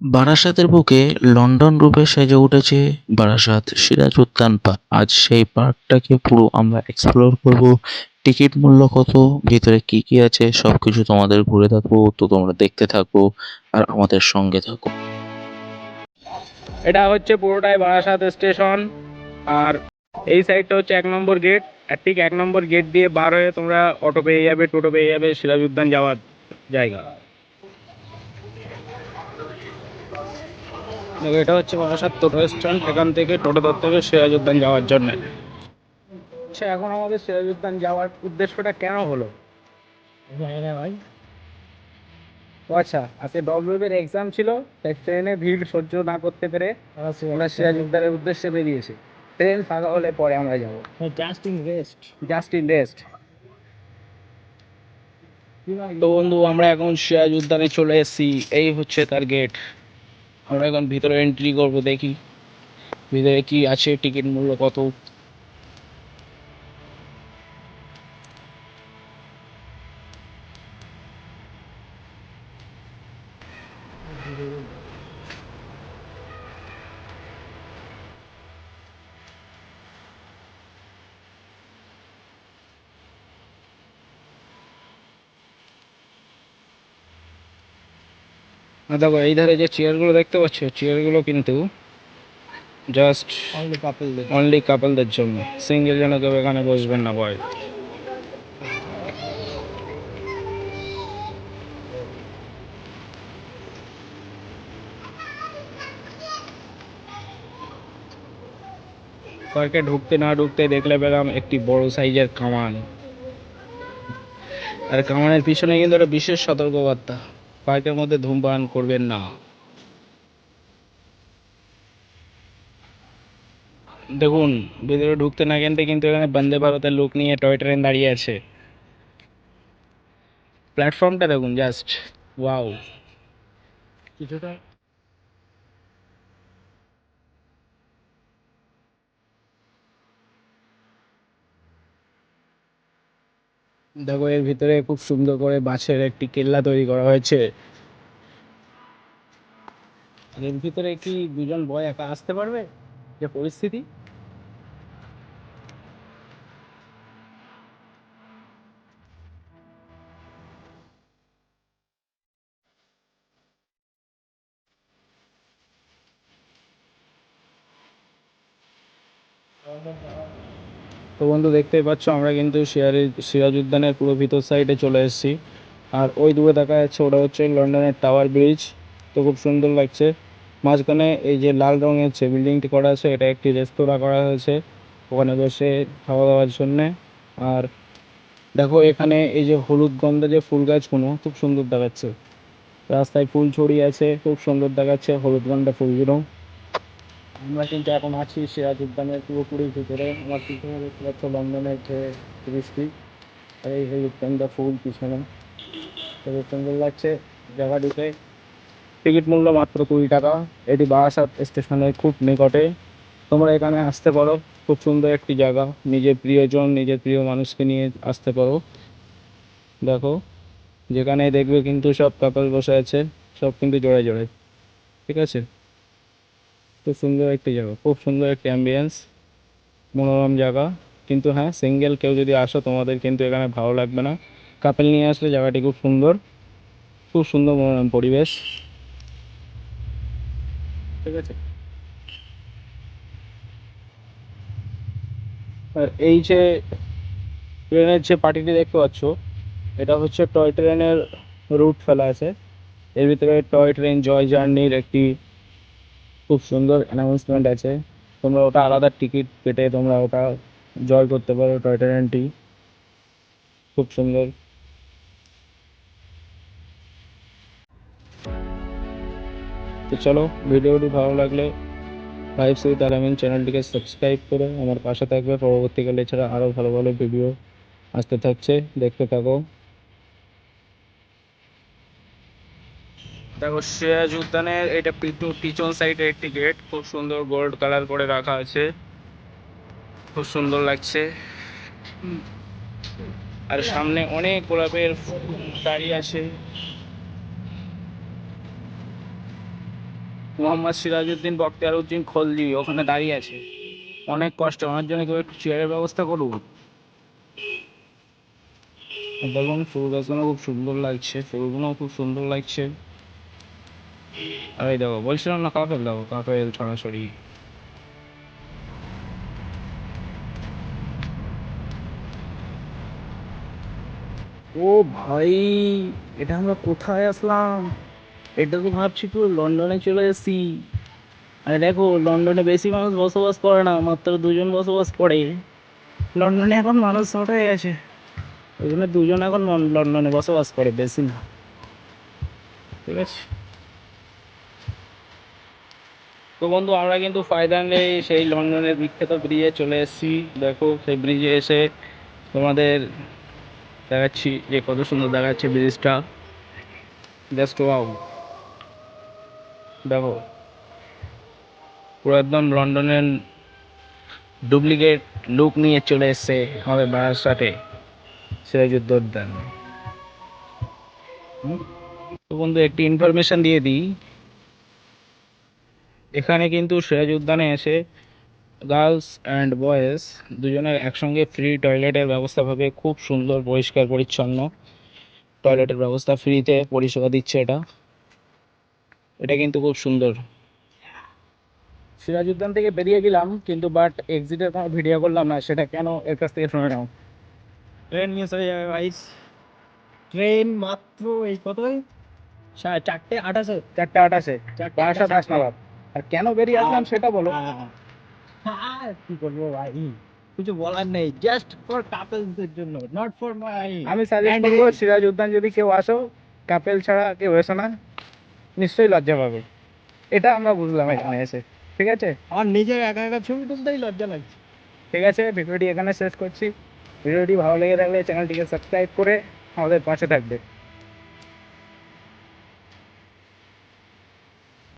বারাসাতের বুকে লন্ডন রূপে সেজে উঠেছে বারাসাত সিরাজ উদ্যান পার্ক আজ সেই পার্কটাকে পুরো আমরা এক্সপ্লোর করব। টিকিট মূল্য কত? ভিতরে কি কি আছে? সবকিছু তোমাদের ঘুরে থাকব, তো তোমরা দেখতে থাকো আর আমাদের সঙ্গে থাকো। এটা হচ্ছে পুরোটাই বারাসাত স্টেশন। আর এই সাইডটা হচ্ছে এক নম্বর গেট। আর ঠিক এক নম্বর গেট দিয়ে বার হয়ে তোমরা অটো পেয়ে যাবে, টোটো পেয়ে যাবে সিরাজ উদ্যান যাওয়ার জায়গা। এটা হচ্ছে বারাসাত টোটো স্ট্যান্ড। এখান থেকে টোটো ধরতে হবে সিরাজ উদ্যান যাওয়ার জন্য। আচ্ছা এখন আমাদের সিরাজ উদ্যান যাওয়ার উদ্দেশ্যটা কেন হলো? ভাই। ও আচ্ছা আজকে ডব্লিউবির এক্সাম ছিল ট্রেনে ভিড় সহ্য না করতে পেরে আমরা সিরাজ উদ্যানের উদ্দেশ্যে বেরিয়েছি। ট্রেন ফাঁকা হলে পরে আমরা যাব। Just in rest just in rest তো বন্ধু আমরা এখন সিরাজ উদ্যানে চলে এসেছি। এই হচ্ছে তার গেট আমরা এখন ভিতরে এন্ট্রি করব দেখি। ভিতরে কি আছে টিকিট মূল্য কত? না দেখো এই ধারে যে চেয়ারগুলো দেখতে পাচ্ছ চেয়ারগুলো কিন্তু জাস্ট অনলি কাপলদের অনলি কাপলদের জন্য। সিঙ্গেল যেন কেউ এখানে বসবেন না বয় পার্কে ঢুকতে না ঢুকতে দেখলে পেলাম একটি বড় সাইজের কামান। আর কামানের পিছনে কিন্তু একটা বিশেষ সতর্কবার্তা। পার্কের মধ্যে ধূমপান করবেন না। দেখুন, ভিতরে ঢুকতে না কিনতে কিন্তু এখানে বন্দে ভারতের লোক নিয়ে টয় ট্রেন দাঁড়িয়ে আছে। প্ল্যাটফর্মটা দেখুন জাস্ট ওয়াও কিছুটা দেখো এর ভিতরে খুব সুন্দর করে বাঁশের একটি কেল্লা তৈরি করা হয়েছে। এর ভিতরে কি দুজন বয় একা আসতে পারবে? যে পরিস্থিতি? তো বন্ধু, দেখতেই পাচ্ছ, আমরা কিন্তু সিরাজ সিরাজ উদ্যানের পুরো ভিতর সাইডে চলে এসেছি। আর ওই দূরে দেখা যাচ্ছে, ওটা হচ্ছে লন্ডনের টাওয়ার ব্রিজ তো খুব সুন্দর লাগছে। মাঝখানে এই যে লাল রঙের যে বিল্ডিংটি করা আছে, এটা একটি রেস্তোরাঁ করা হয়েছে। ওখানে বসে খাওয়া দাওয়ার জন্যে। আর দেখো, এখানে এই যে হলুদ গন্ধ যে ফুল গাছগুলো, খুব সুন্দর দেখাচ্ছে। রাস্তায় ফুল ছড়িয়ে আছে, খুব সুন্দর দেখাচ্ছে হলুদ গন্ধা ফুলগুলো। আমরা কিন্তু এখন আছি সিরাজ উদ্যানের পুরোপুরি ভিতরে। আমার পিছনে দেখতে পাচ্ছ লন্ডনের যে বৃষ্টি আর এই গন্ধা ফুল পিছনে। সুন্দর লাগছে জায়গাটিতে টিকিট মূল্য মাত্র কুড়ি টাকা। এটি বারাসাত স্টেশনের খুব নিকটে। তোমরা এখানে আসতে পারো। খুব সুন্দর একটি জায়গা। নিজের প্রিয়জন, নিজের প্রিয় মানুষকে নিয়ে আসতে পারো। দেখো যেখানে দেখবে কিন্তু সব কাপল বসে আছে, সব কিন্তু জোড়ায় জোড়ায় ঠিক আছে? খুব সুন্দর একটি জায়গা, খুব সুন্দর একটি অ্যাম্বিয়েন্স মনোরম জায়গা। কিন্তু হ্যাঁ সিঙ্গেল কেউ যদি আসো, তোমাদের কিন্তু এখানে ভালো লাগবে না। কাপেল নিয়ে আসলে জায়গাটি খুব সুন্দর খুব সুন্দর মনোরম পরিবেশ। ঠিক আছে? আর এই যে ট্রেনের যে পার্টিটি দেখতে পাচ্ছ, এটা হচ্ছে টয় ট্রেনের রুট ফেলা আছে। এর ভিতরে টয় ট্রেন জয় জার্নির একটি খুব সুন্দর অ্যানাউন্সমেন্ট আছে। তোমরা ওটা আলাদা টিকিট কেটে তোমরা ওটা জয় করতে পারো টয় ট্রেনটি খুব সুন্দর। তো চলো, ভিডিওটি ভালো লাগলে লাইভ সুইথ আলামিন চ্যানেলটিকে সাবস্ক্রাইব করে আমার পাশে থাকবে। পরবর্তীকালে এছাড়া আরও ভালো ভালো ভিডিও আসতে থাকছে। দেখতে থাকো। দেখো সিরাজ উদ্যানের এটা পিছন সাইডে একটি গেট খুব সুন্দর গোল্ড কালার করে রাখা আছে। খুব সুন্দর লাগছে। আর সামনে অনেক গোলাপের দাঁড়িয়ে আছে। মোহাম্মদ সিরাজউদ্দিন বখতিয়ারউদ্দিন খলজি ওখানে দাঁড়িয়ে আছে। অনেক কষ্ট আমার জন্য কেউ একটু চেয়ারের ব্যবস্থা করুন। দেখুন ফুল গাছগুলো খুব সুন্দর লাগছে, ফুলগুলো খুব সুন্দর লাগছে। এই দেখো বলছিলাম না কাপেল দেখো কাপেল ছড়াছড়ি ও ভাই, এটা আমরা কোথায় আসলাম? এটা তো ভাবছি পুরো লন্ডনে চলে এসেছি। আরে দেখো, লন্ডনে বেশি মানুষ বসবাস করে না, মাত্র দুজন বসবাস করে। লন্ডনে এখন মানুষ শর্ট হয়ে গেছে ওই জন্য দুজন এখন লন্ডনে বসবাস করে, বেশি না। ঠিক আছে। তো বন্ধু, আমরা কিন্তু ফাইনালি সেই লন্ডনের বিখ্যাত ব্রিজে চলে এসেছি। দেখো, সেই ব্রিজে এসে তোমাদের দেখাচ্ছি যে কত সুন্দর দেখাচ্ছে ব্রিজটা জাস্ট দেখো, পুরো একদম লন্ডনের ডুপ্লিকেট লুক নিয়ে চলে এসছে আমাদের বারাসাতে। সিরাজউদ্দৌলান হুম? তো বন্ধু, একটি ইনফরমেশন দিয়ে দিই। এখানে কিন্তু সিরাজ উদ্যানে এসে গার্লস অ্যান্ড বয়েজ দুজনের একসঙ্গে ফ্রি টয়লেটের ব্যবস্থা পাবে খুব সুন্দর পরিষ্কার পরিচ্ছন্ন টয়লেটের ব্যবস্থা ফ্রিতে পরিষেবা দিচ্ছে এটা। এটা কিন্তু খুব সুন্দর। সিরাজ উদ্যান থেকে বেরিয়ে গেলাম কিন্তু বাট এক্সিটের কোনো ভিডিও করলাম না সেটা কেন? এর কাছ থেকে শুনে নাও। ট্রেন মিস হয়ে যাবে ভাই ট্রেন মাত্র এই কত সা- চারটে আঠাশে চারটে আটাশে বারাসাত হাসনাবাদ আর কেন বেরিয়ে আসলাম সেটা বলো। কি করব ভাই? কিছু বলার নেই জাস্ট ফর কাপলসদের জন্য নট ফর মাই আমি সাজেস্ট করব সিরাজ উদ্যান যদি কেউ আসো কাপেল ছাড়া কেউ এসো না নিশ্চয়ই লজ্জা পাবে। এটা আমরা বুঝলাম এখানে এসে। ঠিক আছে? আমার নিজের একা একা ছবি তুলতেই লজ্জা লাগছে। ঠিক আছে ভিডিওটি এখানে শেষ করছি। ভিডিওটি ভালো লেগে থাকলে চ্যানেলটিকে সাবস্ক্রাইব করে আমাদের পাশে থাকবে।